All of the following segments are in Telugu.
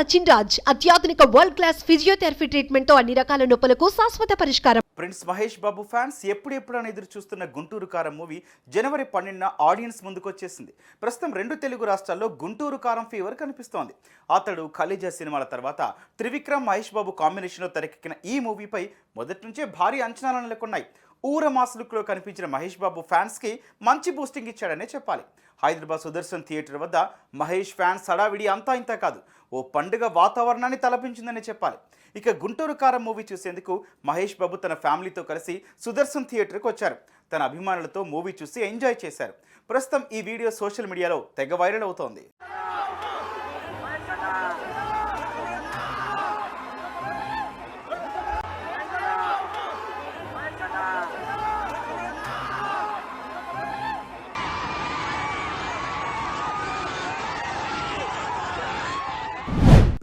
సచిన్ రాజ్ అత్యాధునిక వరల్డ్ క్లాస్ ఫిజియోథెరపీ ట్రీట్మెంట్తో అన్ని రకాల నొప్పులకు శాశ్వత పరిష్కారం. ప్రిన్స్ మహేష్ బాబు ఫ్యాన్స్ ఎప్పుడెప్పుడని ఎదురు చూస్తున్న గుంటూరు కారం మూవీ జనవరి పన్నెండున ఆడియన్స్ ముందుకొచ్చేసింది. ప్రస్తుతం రెండు తెలుగు రాష్ట్రాల్లో గుంటూరు కారం ఫీవర్ కనిపిస్తోంది. అతడు ఖలీజా సినిమాల తర్వాత త్రివిక్రమ్ మహేష్ బాబు కాంబినేషన్లో తెరకెక్కిన ఈ మూవీపై మొదటి నుంచే భారీ అంచనాలు నెలకొన్నాయి. ఊర మాస్ లుక్లో కనిపించిన మహేష్ బాబు ఫ్యాన్స్కి మంచి బూస్టింగ్ ఇచ్చాడనే చెప్పాలి. హైదరాబాద్ సుదర్శన్ థియేటర్ వద్ద మహేష్ ఫ్యాన్స్ హడావిడి అంతా ఇంత కాదు. ఓ పండుగ వాతావరణాన్ని తలపించిందని చెప్పాలి. ఇక గుంటూరు కారం మూవీ చూసేందుకు మహేష్ బాబు తన ఫ్యామిలీతో కలిసి సుదర్శన్ థియేటర్కి వచ్చారు. తన అభిమానులతో మూవీ చూసి ఎంజాయ్ చేశారు. ప్రస్తుతం ఈ వీడియో సోషల్ మీడియాలో తెగ వైరల్ అవుతోంది.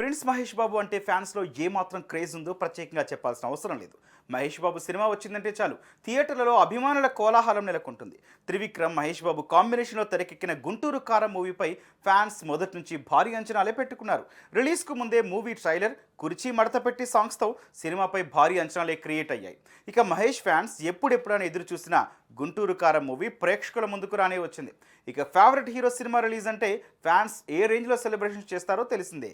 ప్రిన్స్ మహేష్ బాబు అంటే ఫ్యాన్స్లో ఏమాత్రం క్రేజ్ ఉందో ప్రత్యేకంగా చెప్పాల్సిన అవసరం లేదు. మహేష్ బాబు సినిమా వచ్చిందంటే చాలు. థియేటర్లలో అభిమానుల కోలాహలం నెలకొంటుంది. త్రివిక్రమ్ మహేష్ బాబు కాంబినేషన్లో తెరకెక్కిన గుంటూరు కారం మూవీపై ఫ్యాన్స్ మొదటి నుంచి భారీ అంచనాలే పెట్టుకున్నారు. రిలీజ్కు ముందే మూవీ ట్రైలర్ కుర్చీ మడత పెట్టి సాంగ్స్తో సినిమాపై భారీ అంచనాలే క్రియేట్ అయ్యాయి. ఇక మహేష్ ఫ్యాన్స్ ఎప్పుడెప్పుడైనా ఎదురు చూసిన గుంటూరు కారం మూవీ ప్రేక్షకుల ముందుకు రానే వచ్చింది. ఇక ఫేవరెట్ హీరో సినిమా రిలీజ్ అంటే ఫ్యాన్స్ ఏ రేంజ్లో సెలబ్రేషన్ చేస్తారో తెలిసిందే.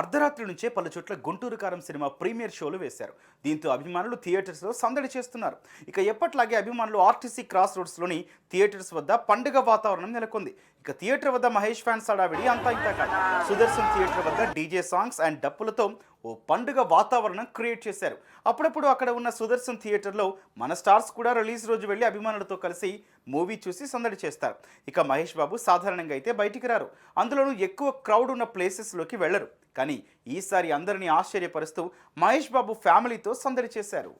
అర్ధరాత్రి నుంచే పలు చోట్ల గుంటూరు కారం సినిమా ప్రీమియర్ షోలు వేశారు. దీంతో అభిమానులు థియేటర్స్లో సందడి చేస్తున్నారు. ఇక ఎప్పట్లాగే అభిమానులు ఆర్టీసీ క్రాస్ రోడ్స్లోని థియేటర్స్ వద్ద పండుగ వాతావరణం నెలకొంది. ఇక థియేటర్ వద్ద మహేష్ ఫ్యాన్స్ హడావిడి అంతా ఇంత కాదు. సుదర్శన్ థియేటర్ వద్ద డీజే సాంగ్స్ అండ్ డప్పులతో ఓ పండుగ వాతావరణం క్రియేట్ చేశారు. అప్పుడప్పుడు అక్కడ ఉన్న సుదర్శన్ థియేటర్లో మన స్టార్స్ కూడా రిలీజ్ రోజు వెళ్ళి అభిమానులతో కలిసి మూవీ చూసి సందడి చేస్తారు. ఇక మహేష్ బాబు సాధారణంగా అయితే బయటికి రారు. అందులోనూ ఎక్కువ క్రౌడ్ ఉన్న ప్లేసెస్లోకి వెళ్ళరు. కానీ ఈసారి అందరినీ ఆశ్చర్యపరుస్తూ మహేష్ బాబు ఫ్యామిలీతో సందడి చేశారు.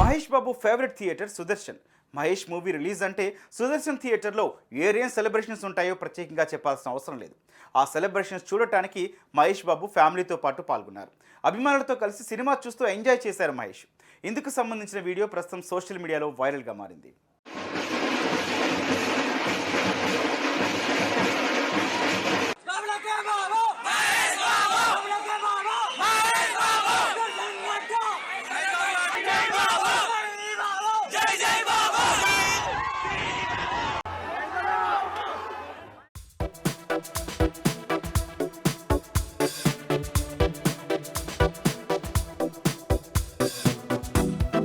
Mahesh Babu favourite theatre Sudarshan. Mahesh movie release అంటే సుదర్శన్ థియేటర్లో ఏరేం సెలబ్రేషన్స్ ఉంటాయో ప్రత్యేకంగా చెప్పాల్సిన అవసరం లేదు. ఆ సెలబ్రేషన్స్ చూడటానికి మహేష్ బాబు ఫ్యామిలీతో పాటు పాల్గొన్నారు. అభిమానులతో కలిసి సినిమా చూస్తూ ఎంజాయ్ చేశారు మహేష్. ఇందుకు సంబంధించిన వీడియో ప్రస్తుతం సోషల్ మీడియాలో వైరల్గా మారింది.